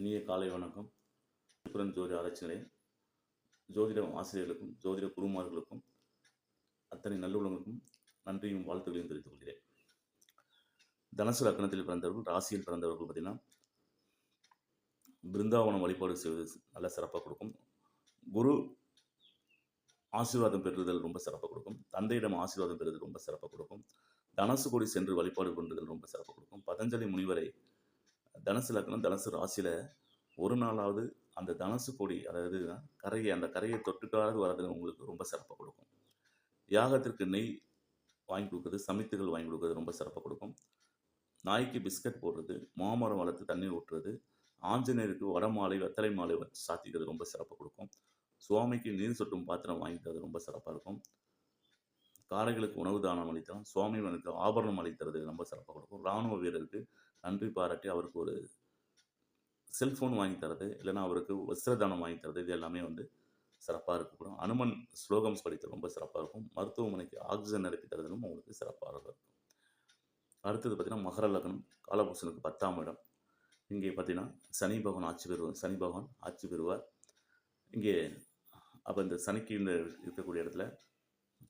இனிய காலை வணக்கம். திருக்குறள் ஜோதி ஆராய்ச்சி நிலையம் ஜோதிட ஆசிரியர்களுக்கும் ஜோதிட குருமார்களுக்கும் அத்தனை நல்லுள்ளங்களுக்கும் நன்றியும் வாழ்த்துகளையும் தெரிவித்துக் கொள்கிறேன். தனுசு லக்கணத்தில் பிறந்தவர்கள் ராசியில் பிறந்தவர்கள் பார்த்தீங்கன்னா பிருந்தாவனம் வழிபாடு செய்வது நல்ல சிறப்பாக கொடுக்கும். குரு ஆசீர்வாதம் பெறுதல் ரொம்ப சிறப்பாக கொடுக்கும். தந்தையிடம் ஆசீர்வாதம் பெறுதல் ரொம்ப சிறப்பாக கொடுக்கும். தனசு கொடி சென்று வழிபாடு கொண்டுதல் ரொம்ப சிறப்பாக கொடுக்கும். பதஞ்சலி முனிவரை தனுசு லக்னம் தனுசு ராசியில் ஒரு நாளாவது அந்த தனுசு கொடி அதாவது கரையை அந்த கரையை தொட்டுக்காவது வர்றது உங்களுக்கு ரொம்ப சிறப்பாக கொடுக்கும். யாகத்திற்கு நெய் வாங்கி கொடுக்குறது சமைத்துகள் வாங்கி கொடுக்குறது ரொம்ப சிறப்பாக கொடுக்கும். நாய்க்கு பிஸ்கட் போடுறது மாமரம் வளர்த்து தண்ணீர் ஊற்றுறது ஆஞ்சநேயருக்கு வடமாலை வெத்தலை மாலை சாத்திக்கிறது ரொம்ப சிறப்பாக கொடுக்கும். சுவாமிக்கு நீர் சொட்டும் பாத்திரம் வாங்கிக்கிறது ரொம்ப சிறப்பாக இருக்கும். காரைகளுக்கு உணவு தானம் அளித்தலாம் சுவாமிவனுக்கு ஆபரணம் அளித்தது ரொம்ப சிறப்பாக கொடுக்கும். இராணுவ வீரருக்கு நன்றி பாராட்டி அவருக்கு ஒரு செல்ஃபோன் வாங்கி தரது இல்லைன்னா அவருக்கு வஸ்திரதானம் வாங்கி தரது இது எல்லாமே வந்து சிறப்பாக இருக்கக்கூடும் அனுமன் ஸ்லோகம்ஸ் படித்தது ரொம்ப சிறப்பாக இருக்கும். மருத்துவமனைக்கு ஆக்சிஜன் நிரப்பி தரதும் அவங்களுக்கு சிறப்பாக இருக்கும். அடுத்தது பார்த்திங்கன்னா மகர லக்னம் காலபூசனுக்கு பத்தாம் இடம். இங்கே பார்த்தீங்கன்னா சனி பகவான் ஆட்சி பெறுவார். சனி பகவான் ஆட்சி பெறுவார். இங்கே அப்போ இந்த சனிக்கு இந்த இருக்கக்கூடிய இடத்துல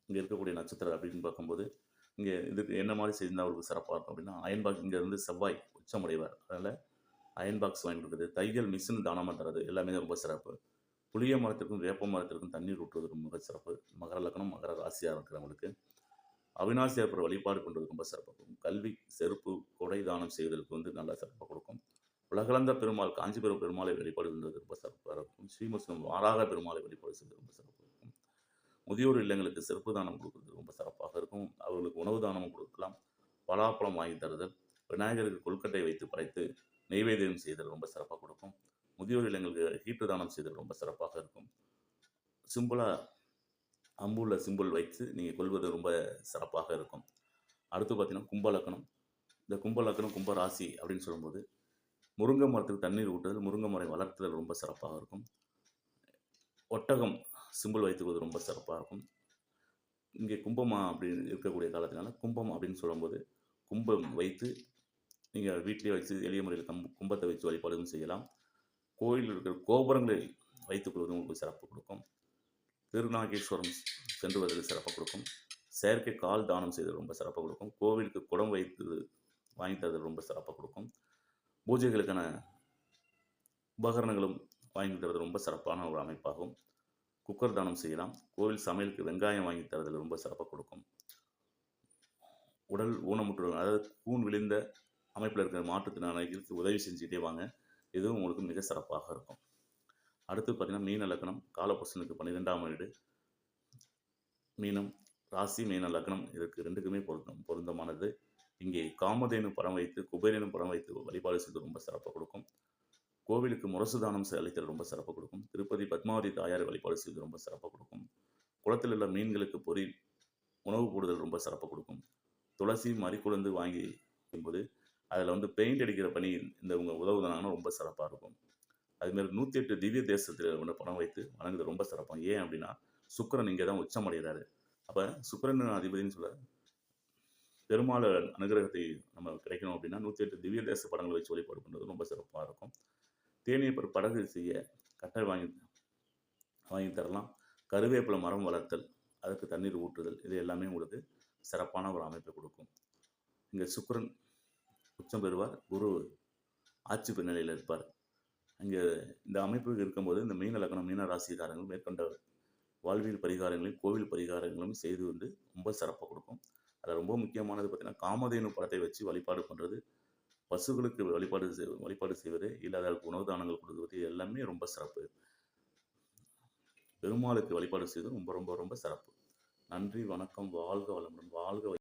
இங்கே இருக்கக்கூடிய நட்சத்திரம் அப்படின்னு பார்க்கும்போது இங்கே இதுக்கு என்ன மாதிரி செய்திருந்தால் அவருக்கு சிறப்பாக இருக்கும் அப்படின்னா அயன் பாக்ஸ் இங்கேருந்து செவ்வாய் உச்சமுடைவார் அதனால் அயன் பாக்ஸ் வாங்கி கொடுக்குறது தையல் மிஷின் தானமாக தரது எல்லாமே ரொம்ப சிறப்பு. புளிய மரத்திற்கும் வேப்ப மரத்திற்கும் தண்ணீர் ஊற்றுவது ரொம்ப சிறப்பு. மகர லக்னம் மகர ராசியாக இருக்கிறவங்களுக்கு அவினாசியார் வழிபாடு பண்ணுறது ரொம்ப சிறப்பாக இருக்கும் கல்வி செருப்பு கொடை தானம் செய்வதற்கு வந்து நல்லா சிறப்பாக கொடுக்கும். உலகளந்த பெருமாள் காஞ்சிபுரம் பெருமாளை வழிபாடு பண்ணுறது ரொம்ப சிறப்பாக இருக்கும். ஸ்ரீமுஸ்லிம் வாராக பெருமாளை வழிபாடு செய்வது முதியோர் இல்லங்களுக்கு சிறப்பு தானம் கொடுக்குறது ரொம்ப சிறப்பாக இருக்கும். அவர்களுக்கு உணவு தானம் கொடுக்கலாம். பலாப்பழம் வாங்கி தருதல் விநாயகருக்கு கொல்கட்டை வைத்து படைத்து நெய்வேதியம் செய்தல் ரொம்ப சிறப்பாக கொடுக்கும். முதியோர் இல்லங்களுக்கு ஹீட்டு தானம் செய்தல் ரொம்ப சிறப்பாக இருக்கும். சிம்பிளாக அம்புள்ள சிம்பிள் வைத்து நீங்கள் கொள்வது ரொம்ப சிறப்பாக இருக்கும். அடுத்து பார்த்தீங்கன்னா கும்பலக்கணம். இந்த கும்பலக்கணம் கும்பராசி அப்படின்னு சொல்லும்போது முருங்கை மரத்துக்கு தண்ணீர் ஊட்டுதல் முருங்கை மரம் வளர்த்துதல் ரொம்ப சிறப்பாக இருக்கும். ஒட்டகம் சிம்பிள் வைத்துக்குவது ரொம்ப சிறப்பாக இருக்கும். இங்கே கும்பமா அப்படின்னு இருக்கக்கூடிய காலத்தினால கும்பம் அப்படின்னு சொல்லும்போது கும்பம் வைத்து நீங்கள் வீட்டிலே வச்சு எளிய முறையில் கம் கும்பத்தை வச்சு வழிபாடுகளும் செய்யலாம். கோயிலில் இருக்கிற கோபுரங்களை வைத்துக்கொள்வது உங்களுக்கு சிறப்பு கொடுக்கும். திருநாகேஸ்வரம் சென்று வருவது சிறப்பாக கொடுக்கும். செயற்கை கால் தானம் செய்தது ரொம்ப சிறப்பாக கொடுக்கும். கோவிலுக்கு குடம் வைத்து வாங்கி தரது ரொம்ப சிறப்பாக கொடுக்கும். பூஜைகளுக்கான உபகரணங்களும் வாங்கி தருவது ரொம்ப சிறப்பான ஒரு அமைப்பாகும். குக்கர் தானம் செய்யலாம். கோவில் சமையலுக்கு வெங்காயம் வாங்கி தரதில் ரொம்ப சிறப்பாக கொடுக்கும். உடல் ஊனமுற்று அதாவது கூன் விழுந்த அமைப்பில் இருக்கிற மாற்றுத்திறனாளிகளுக்கு உதவி செஞ்சுக்கிட்டே வாங்க. இதுவும் உங்களுக்கு மிக சிறப்பாக இருக்கும். அடுத்து பார்த்திங்கன்னா மீன லக்னம் காலபுருஷனுக்கு பன்னிரெண்டாம் வீடு. மீனம் ராசி மீன லக்னம் இதற்கு ரெண்டுக்குமே பொருத்தம் பொருந்தமானது இங்கே காமதேனு படம் வைத்து குபேரனும் படம் வைத்து வழிபாடு செய்து ரொம்ப சிறப்பாக கொடுக்கும். கோவிலுக்கு முரசு தானம் அளித்தல் ரொம்ப சிறப்பு கொடுக்கும். திருப்பதி பத்மாவதி தாயார் வழிபாடு செய்து ரொம்ப சிறப்பு கொடுக்கும். குளத்தில் உள்ள மீன்களுக்கு பொறி உணவு போடுதல் ரொம்ப சிறப்பு கொடுக்கும். துளசி மறிக்குழந்து வாங்கி போது அதில் வந்து பெயிண்ட் அடிக்கிற பணி இந்த உங்கள் உதவுதானாங்கன்னா ரொம்ப சிறப்பாக இருக்கும். அதுமாரி நூற்றி எட்டு திவ்ய தேசத்தில் ஒன்று பணம் வைத்து வணங்குது ரொம்ப சிறப்பாக ஏன் அப்படின்னா சுக்கரன் இங்கே தான் உச்சமடைகிறாரு அப்போ சுக்கரன் அதிபதினு சொல்ல பெருமாள் அனுகிரகத்தை நம்ம கிடைக்கணும் அப்படின்னா நூற்றி எட்டு திவ்ய தேச படங்களை வச்சு வழிபாடு பண்ணுறது ரொம்ப சிறப்பாக இருக்கும். தேனியப்பர் படகு செய்ய கட்டை வாங்கி வாங்கி தரலாம். கருவேப்பிலை மரம் வளர்த்தல் அதுக்கு தண்ணீர் ஊற்றுதல் இது எல்லாமே உங்களுக்கு சிறப்பான ஒரு அமைப்பை கொடுக்கும். இங்கே சுக்கரன் உச்சம் பெறுவார் குரு ஆட்சி பின்னணியில் இருப்பார். அங்கே இந்த அமைப்பு இருக்கும்போது இந்த மீன லக்னம் மீன ராசிக்காரங்கள் மேற்கொண்ட வாழ்வியல் பரிகாரங்களையும் கோவில் பரிகாரங்களும் செய்து வந்து ரொம்ப சிறப்பாக கொடுக்கும். அதில் ரொம்ப முக்கியமானது பார்த்திங்கன்னா காமதேனு படத்தை வச்சு வழிபாடு பண்ணுறது பசுகளுக்கு வழிபாடு செய் வழிபாடு செய்வது இல்லை அதற்கு உணவு தானங்கள் கொடுக்குறது எல்லாமே ரொம்ப சிறப்பு. பெருமாளுக்கு வழிபாடு செய்வது ரொம்ப ரொம்ப ரொம்ப சிறப்பு. நன்றி வணக்கம் வாழ்க வளமுடன் வாழ்க